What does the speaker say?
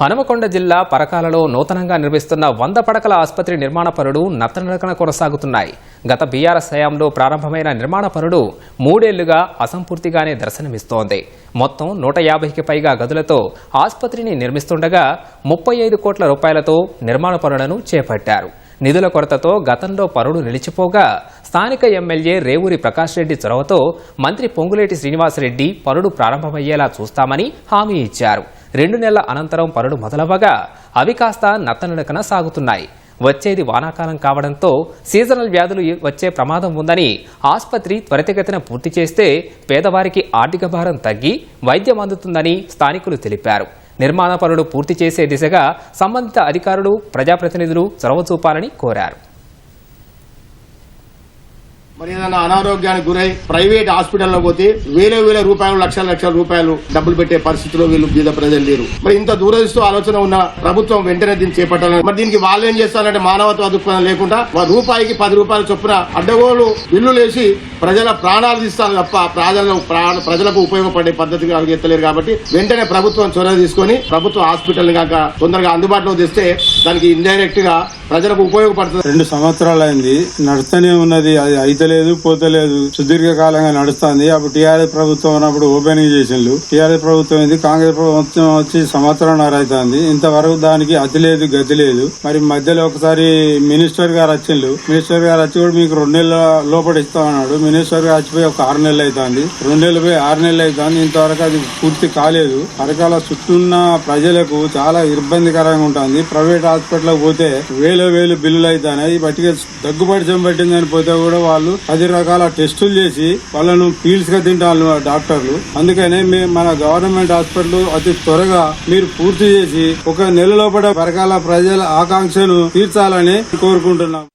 హనుమకొండ జిల్లా పరకాలలో నూతనంగా నిర్మిస్తున్న వంద పడకల ఆసుపత్రి నిర్మాణ పనులు నత్తనడకన కొనసాగుతున్నాయి. గత బీఆర్ఎస్ హయాంలో ప్రారంభమైన నిర్మాణ పనులు మూడేళ్ళుగా అసంపూర్తిగానే దర్శనమిస్తోంది. మొత్తం నూట యాభైకి పైగా గదులతో ఆసుపత్రిని నిర్మిస్తుండగా ముప్పై ఐదు కోట్ల రూపాయలతో నిర్మాణ పనులను చేపట్టారు. నిధుల కొరతతో గతంలో పనులు నిలిచిపోగా స్థానిక ఎమ్మెల్యే రేవూరి ప్రకాష్ రెడ్డి చొరవతో మంత్రి పొంగులేటి శ్రీనివాసరెడ్డి పనులు ప్రారంభమయ్యేలా చూస్తామని హామీ ఇచ్చారు. రెండు నెలల అనంతరం పనులు మొదలవ్వగా అవి కాస్త నత్తనడకన సాగుతున్నాయి. వచ్చేది వానాకాలం కావడంతో సీజనల్ వ్యాధులు వచ్చే ప్రమాదం ఉందని ఆసుపత్రి త్వరితగతిన పూర్తి చేస్తే పేదవారికి ఆర్థిక భారం తగ్గి వైద్యం అందుతుందని స్థానికులు తెలిపారు. నిర్మాణ పనులు పూర్తి చేసే దిశగా సంబంధిత అధికారులు ప్రజాప్రతినిధులు చొరవ చూపాలని కోరారు. మరి ఏదైనా అనారోగ్యానికి గురై ప్రైవేట్ హాస్పిటల్లో పోతే వేల వేల రూపాయలు లక్షల లక్షల రూపాయలు డబ్బులు పెట్టే పరిస్థితిలో వీళ్ళు బీద ప్రజలు లేరు. మరి ఇంత దూరదిస్తూ ఆలోచన ఉన్న ప్రభుత్వం వెంటనే దీన్ని చేపట్టాలని మరి దీనికి వాళ్ళు ఏం చేస్తారంటే మానవత్వ దృక్పథం లేకుండా రూపాయికి పది రూపాయలు చొప్పున అడ్డగోలు ఇల్లు లేచి ప్రజల ప్రాణాలు తీస్తారు తప్ప ప్రజల ప్రాణ- ప్రజలకు ఉపయోగపడే పద్ధతి ఎత్తలేరు కాబట్టి వెంటనే ప్రభుత్వం చొరవ తీసుకొని ప్రభుత్వ హాస్పిటల్ కాక తొందరగా అందుబాటులో తెస్తే దానికి ఇండైరెక్ట్గా ప్రజలకు ఉపయోగపడుతుంది. రెండు సంవత్సరాలు అయింది నడుస్తూనే ఉన్నది అది అయితే అయితలేదు పోతలేదు. సుదీర్ఘ కాలంగా నడుస్తుంది. అప్పుడు టీఆర్ఎస్ ప్రభుత్వం ఉన్నప్పుడు ఓపెనింగ్ చేసిండ్రు. టీఆర్ఎస్ ప్రభుత్వం ఇది కాంగ్రెస్ ప్రభుత్వం వచ్చి సంవత్సరంన్నర అవుతుంది ఇంతవరకు దానికి అతి లేదు గతి లేదు. మరి మధ్యలో ఒకసారి మినిస్టర్ గారు వచ్చిండ్రు. మినిస్టర్ గారు వచ్చి కూడా మీకు రెండు నెలల లోపల ఇస్తామన్నాడు మినిస్టర్ గారు వచ్చిపోయి ఒక ఆరు నెలలు అవుతుంది రెండు నెలలు పోయి ఆరు నెలలు అవుతుంది ఇంతవరకు అది పూర్తి కాలేదు. పరకాల చుట్టూ ఉన్న ప్రజలకు చాలా ఇబ్బందికరంగా ఉంటుంది. ప్రైవేట్ హాస్పిటల్ పోతే వేల వేలు బిల్లులు అవుతాయి బట్టిగా దగ్గుపడిచం పట్టిందని పోతే కూడా వాళ్ళు పది రకాల టెస్టులు చేసి వాళ్ళను పీల్స్గా తింటారు డాక్టర్లు. అందుకనే మేము మన గవర్నమెంట్ హాస్పిటల్ అతి త్వరగా మీరు పూర్తి చేసి ఒక నెల లోపల రకాల ప్రజల ఆకాంక్షను తీర్చాలని కోరుకుంటున్నాం.